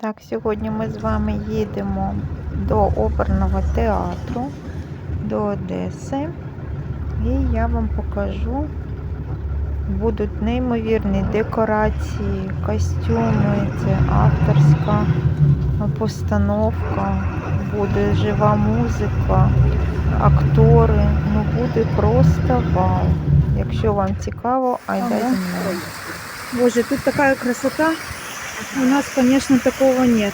Так, сьогодні ми з вами їдемо до оперного театру, до Одеси. І я вам покажу. Будуть неймовірні декорації, костюми, це авторська постановка, буде жива музика, актори. Ну буде просто вау. Якщо вам цікаво, айда зі мною. Боже, тут такая красота. У нас, конечно, такого нет.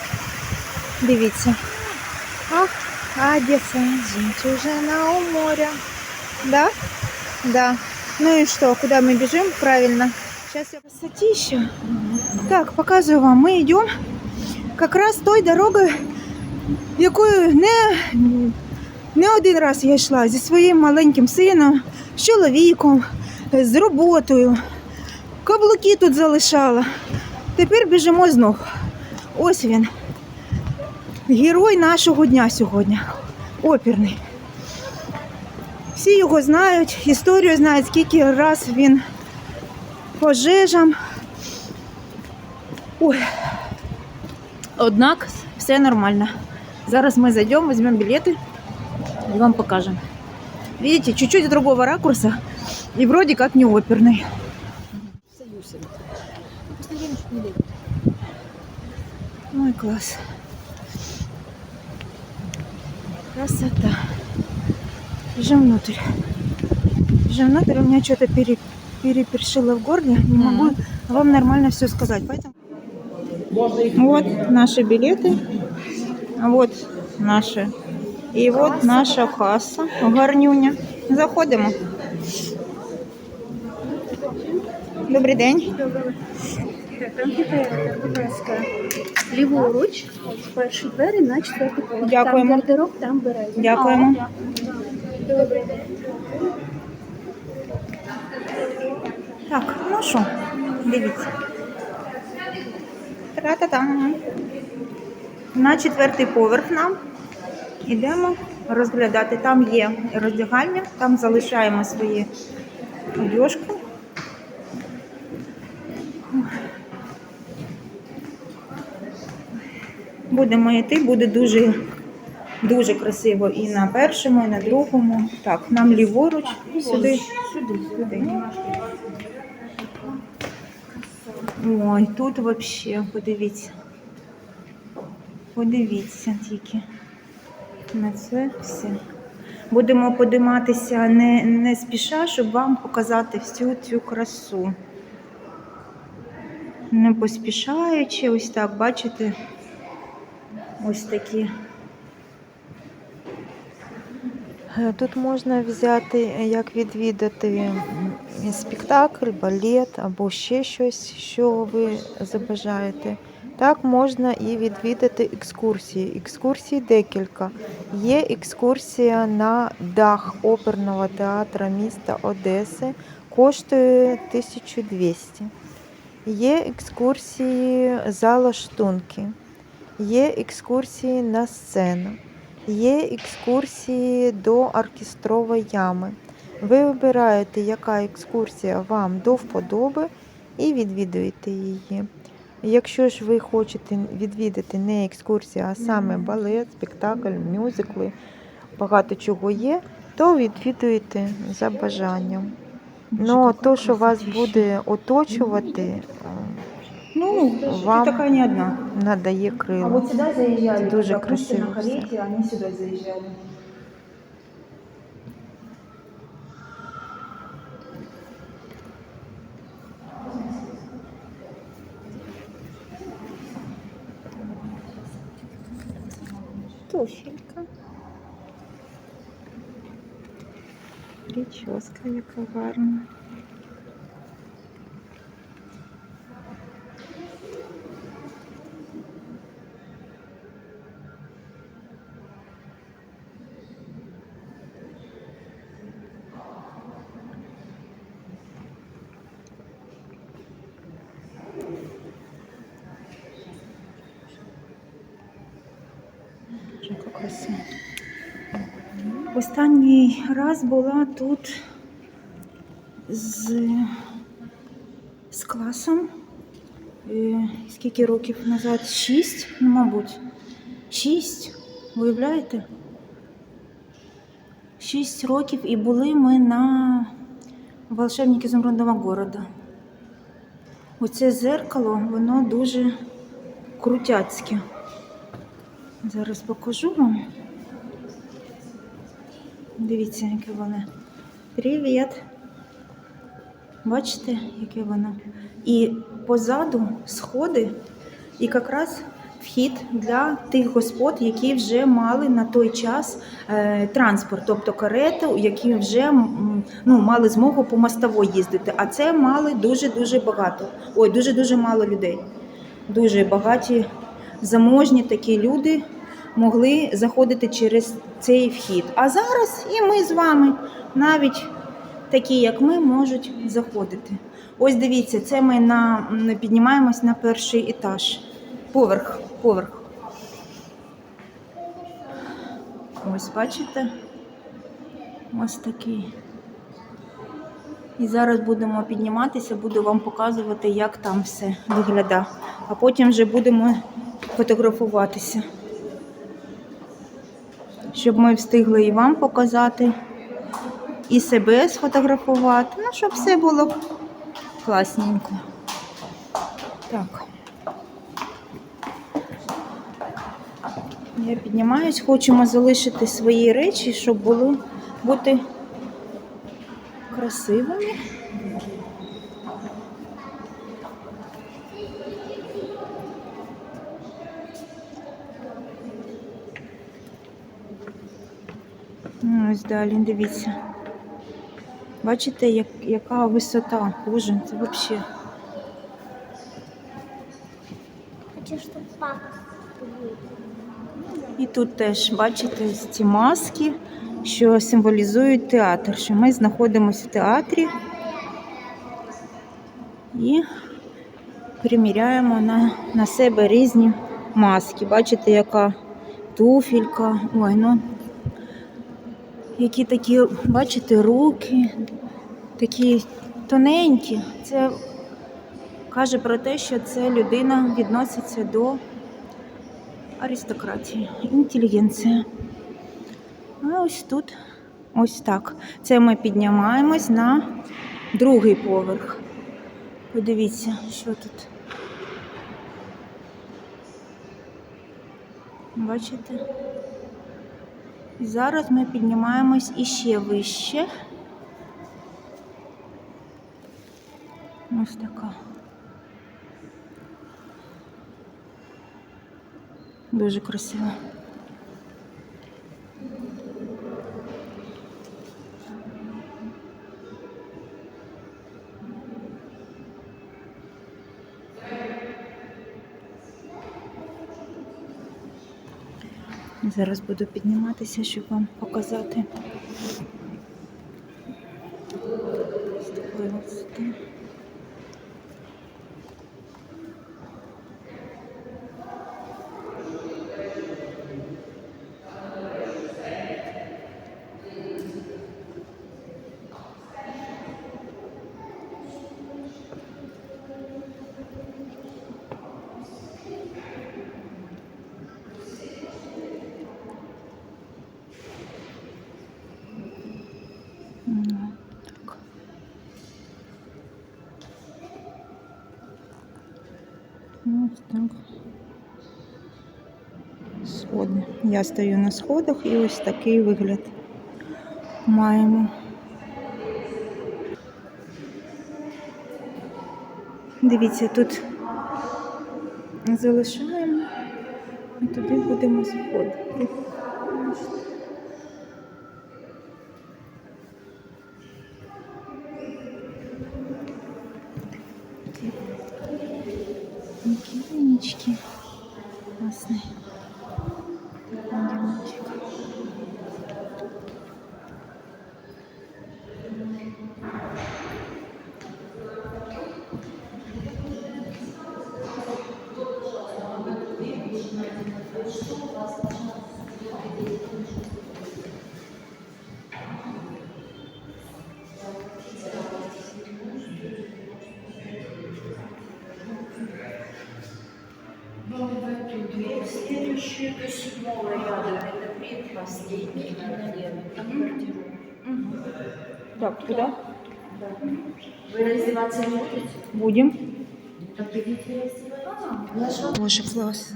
Дивіться. Ах, Одесса, жемчужина у моря. Да? Да. Ну и что, куда мы бежим? Правильно. Сейчас я красотища. Так, показываю вам. Мы идем как раз той дорогою, якою не, не один раз я йшла зі своїм маленьким сином, з чоловіком, з роботою. Каблуки тут залишала. Тепер біжимо знов. Ось він. Герой нашого дня сьогодні. Опірний. Всі його знають, історію знають, скільки раз він пожежам. Ой. Однак все нормально. Зараз ми зайдемо, візьмемо білети і вам покажемо. Видите, чуть-чуть другого ракурса и вроде как не оперный. Ой, класс. Красота. Бежим внутрь. Бежим внутрь. У меня что-то пере, перепершило в горле. Не могу вам нормально все сказать. Поэтому... Вот наши билеты. Вот наши. І от наша каса, гарнюня. Заходимо. Добрий день. Ласка, ліворуч, перші двері на четвертий поверх. Дякуємо. Там гардероб, там береза. Дякуємо. Добрий день. Так, ну що, дивіться. Тра-та-там. На четвертий поверх нам йдемо розглядати. Там є роздягальня, там залишаємо свої одежки. Будемо йти, буде дуже, дуже красиво і на першому, і на другому. Так, нам ліворуч, сюди, сюди. Ой, тут вообще, подивіться. Подивіться тільки на це все. Будемо подиматися не, не спіша, щоб вам показати всю цю красу. Не поспішаючи, ось так, бачите, ось такі. Е, Тут можна взяти, е, як відвідати спектакль, балет або ще щось, що ви забажаєте. Так можна і відвідати екскурсії. Екскурсій декілька. Є екскурсія на дах оперного театру міста Одеси, коштує 1200. Є екскурсії за лаштунки, є екскурсії на сцену. Є екскурсії до оркестрової ями. Ви вибираєте, яка екскурсія вам до вподоби, і відвідуєте її. Якщо ж ви хочете відвідати не екскурсію, а саме балет, спектакль, мюзикли, багато чого є, то відвідуєте за бажанням. Ну, то, що вас буде оточувати, Ну, ну вам такая не одна. надає крило. А вот сюда заезжали, Це дуже красиво. на все. они сюда заезжали. Туфелька. Прическа яка. Останній раз була тут з, з класом е, скільки років назад? Шість, ну, мабуть. Шість. Уявляєте? Шість років і були ми на волшебники Зумрудного города. Оце зеркало, воно дуже крутяцьке. Зараз покажу вам. Дивіться, яке воно. Привіт! Бачите, яке воно? І позаду сходи, і якраз вхід для тих господ, які вже мали на той час е, транспорт, тобто карету, які вже ну, мали змогу по мостовой їздити. А це мали дуже-дуже багато. Ой, дуже-дуже мало людей. Дуже багаті, заможні такі люди могли заходити через цей вхід. А зараз і ми з вами навіть такі, як ми, можуть заходити. Ось дивіться, це ми на, піднімаємось на перший етаж. Поверх, поверх. Ось, бачите? Ось такий. І зараз будемо підніматися, буду вам показувати, як там все виглядає. А потім вже будемо фотографуватися. Щоб ми встигли і вам показати, і себе сфотографувати. Ну, щоб все було класненько. Так. Я піднімаюсь, хочемо залишити свої речі, щоб були бути красивими. Ось далі, дивіться. Бачите, як, яка висота? Боже, це взагалі. Хочу, чтобы папа. І тут теж бачите ці маски, що символізують театр, що ми знаходимося в театрі і приміряємо на, на себе різні маски. Бачите, яка туфелька. Ой, ну які такі, бачите, руки, такі тоненькі. Це каже про те, що це людина відноситься до аристократії, інтелігенція. А ось тут ось так. Це ми піднімаємось на другий поверх. Подивіться, що тут. Бачите? І зараз ми піднімаємось іще вище. Ось така. Дуже красиво. Зараз буду підніматися, щоб вам показати. Ось такої. Ну, так. Ось так. Сходи. Я стою на сходах і ось такий вигляд маємо. Дивіться, тут залишаємо і туди будемо сходити. pratique. Nossa. Né? следующие до седьмого ряда, это предпоследний, налево, там квартиру. Так, куда? Вы раздеваться не будете? Будем. Так идите раздеваться. Боже, клас.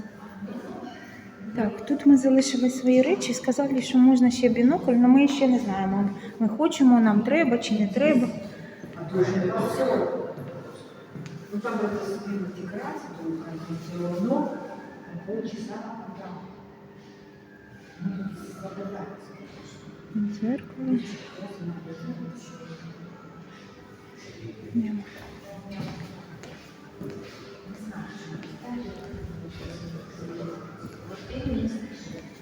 Так, тут ми залишили свої речі, сказали, що можна ще бінокль, але ми ще не знаємо. Ми хочемо, нам треба чи не треба. Ну там это себе декорации, все равно полчаса. Зеркало. Нема.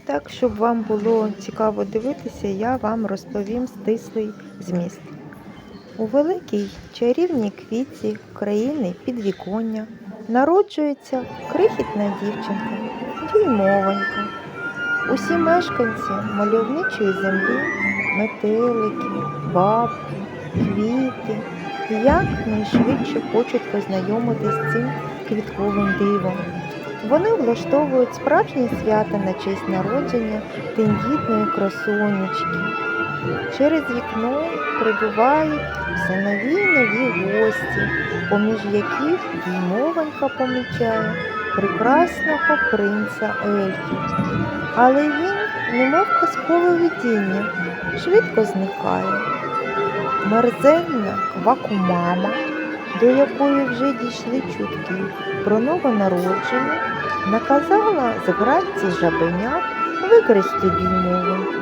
Так, щоб вам було цікаво дивитися, я вам розповім стислий зміст. У великій чарівній квітці країни підвіконня народжується крихітна дівчинка, дюймовенька. Усі мешканці мальовничої землі, метелики, бабки, квіти якнайшвидше хочуть познайомитись з цим квітковим дивом. Вони влаштовують справжнє свято на честь народження тендітної красунечки. Через вікно прибувають все нові нові гості, поміж яких діймовенька помічає прекрасного принца Ельфів. Але він, немов казкове видіння, швидко зникає. Мерзенна квакумама, до якої вже дійшли чутки про новонароджену, наказала з градці жабенят викрасти дюймовинку,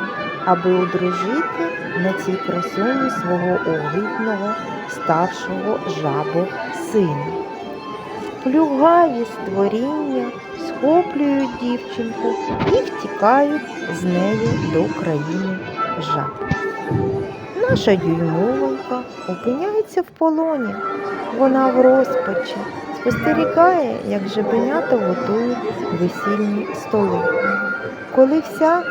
аби одружити на цій красуні свого огидного старшого жабо сина. Плюгаві створіння схоплюють дівчинку і втікають з нею до країни жаб. Наша дюймовенька опиняється в полоні. Вона в розпачі спостерігає, як жабенята готують весільні столи. Коли вся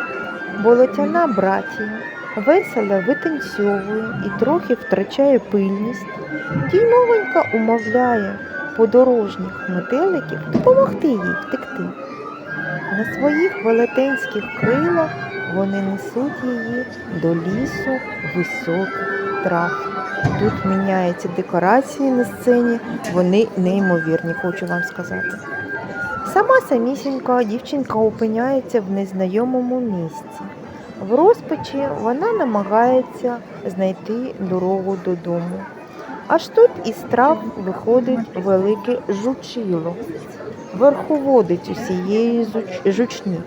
болотяна братія весело витанцьовує і трохи втрачає пильність, діймовенька умовляє подорожніх метеликів допомогти їй втекти. На своїх велетенських крилах вони несуть її до лісу високих трав. Тут міняються декорації на сцені, вони неймовірні, хочу вам сказати. Сама самісінька дівчинка опиняється в незнайомому місці. В розпачі вона намагається знайти дорогу додому. Аж тут із трав виходить велике жучило, верховодець усієї жучні.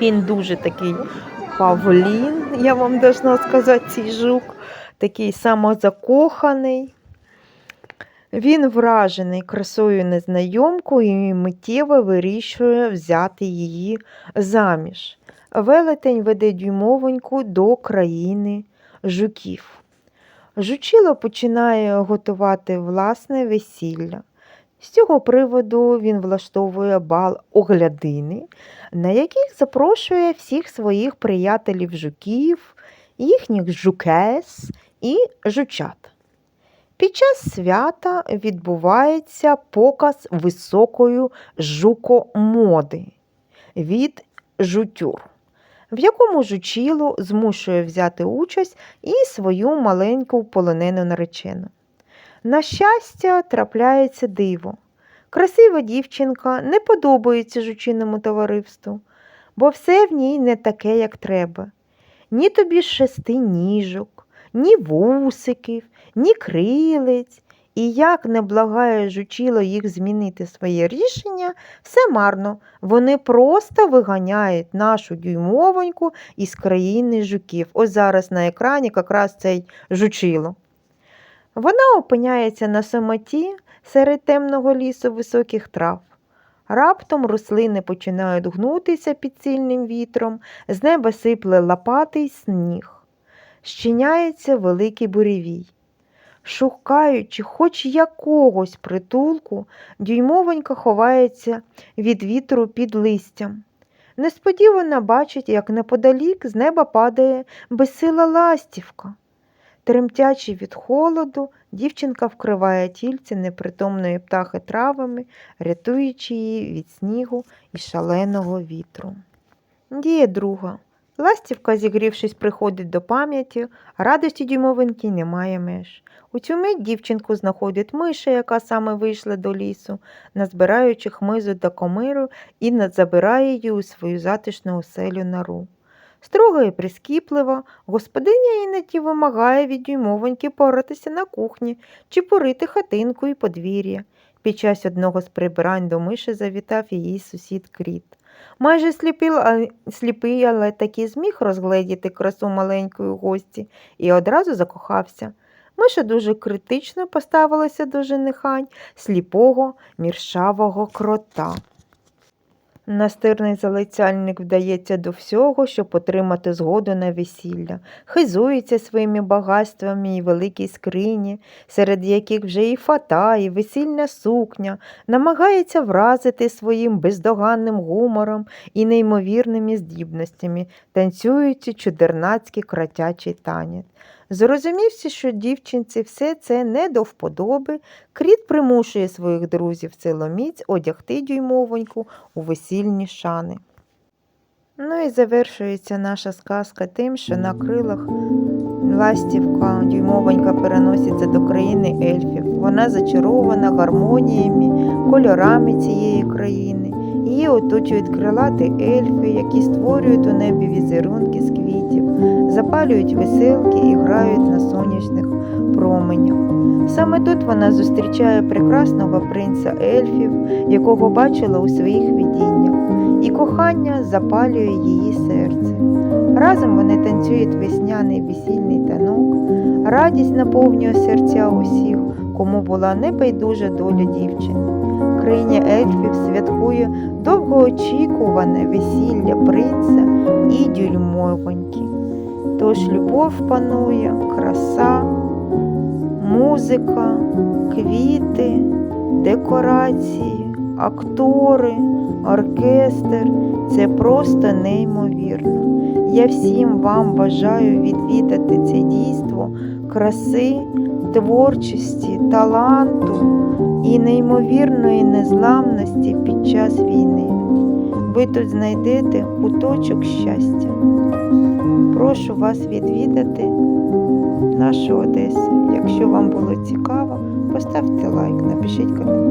Він дуже такий павлін, я вам должна сказати, цей жук, такий самозакоханий. Він вражений красою незнайомкою і миттєво вирішує взяти її заміж. Велетень веде дюймовоньку до країни жуків. Жучило починає готувати власне весілля. З цього приводу він влаштовує бал оглядини, на яких запрошує всіх своїх приятелів жуків, їхніх жукес і жучат. Під час свята відбувається показ високої жукомоди від жутюр, в якому жучіло змушує взяти участь і свою маленьку полонену наречену. На щастя, трапляється диво. Красива дівчинка не подобається жучиному товариству, бо все в ній не таке, як треба. Ні тобі шести ніжок, ні вусиків, ні крилець. І як не благає жучило їх змінити своє рішення, все марно. Вони просто виганяють нашу дюймовоньку із країни жуків. Ось зараз на екрані якраз цей жучило. Вона опиняється на самоті серед темного лісу високих трав. Раптом рослини починають гнутися під сильним вітром, з неба сипле лопатий сніг. Щиняється великий буревій. Шукаючи хоч якогось притулку, дюймовонька ховається від вітру під листям. Несподівано бачить, як неподалік з неба падає безсила ластівка. Тремтячи від холоду, дівчинка вкриває тільце непритомної птахи травами, рятуючи її від снігу і шаленого вітру. Діє друга. Ластівка, зігрівшись, приходить до пам'яті, радості дюймовинки немає меж. У цю мить дівчинку знаходить миша, яка саме вийшла до лісу, назбираючи хмизу та комиру і забирає її у свою затишну оселю нору. Строго і прискіпливо, господиня іноді вимагає від дюймовоньки поратися на кухні чи порити хатинку і подвір'я. Під час одного з прибирань до миші завітав її сусід Кріт. Майже сліпий, але таки зміг розгледіти красу маленької гості і одразу закохався. Миша дуже критично поставилася до женихань сліпого міршавого крота. Настирний залицяльник вдається до всього, щоб отримати згоду на весілля, хизується своїми багатствами і великій скрині, серед яких вже і фата, і весільна сукня, намагається вразити своїм бездоганним гумором і неймовірними здібностями, танцюючи чудернацький кратячий танець. Зрозумівши, що дівчинці все це не до вподоби, Кріт примушує своїх друзів силоміць одягти дюймовоньку у весільні шани. Ну і завершується наша сказка тим, що на крилах ластівка дюймовонька переноситься до країни ельфів. Вона зачарована гармоніями, кольорами цієї країни. Її оточують крилаті ельфи, які створюють у небі візерунки з квітів, запалюють веселки і грають на сонячних променях. Саме тут вона зустрічає прекрасного принца ельфів, якого бачила у своїх видіннях, і кохання запалює її серце. Разом вони танцюють весняний весільний танок, радість наповнює серця усіх, кому була небайдужа доля дівчини. Країня ельфів святкує довгоочікуване весілля принца і дюймовоньки. Тож любов панує, краса, музика, квіти, декорації, актори, оркестр це просто неймовірно. Я всім вам бажаю відвідати це дійство краси, творчості, таланту і неймовірної незламності під час війни. Ви тут знайдете куточок щастя. Прошу вас відвідати нашу Одесу. Якщо вам було цікаво, поставте лайк, напишіть коментар.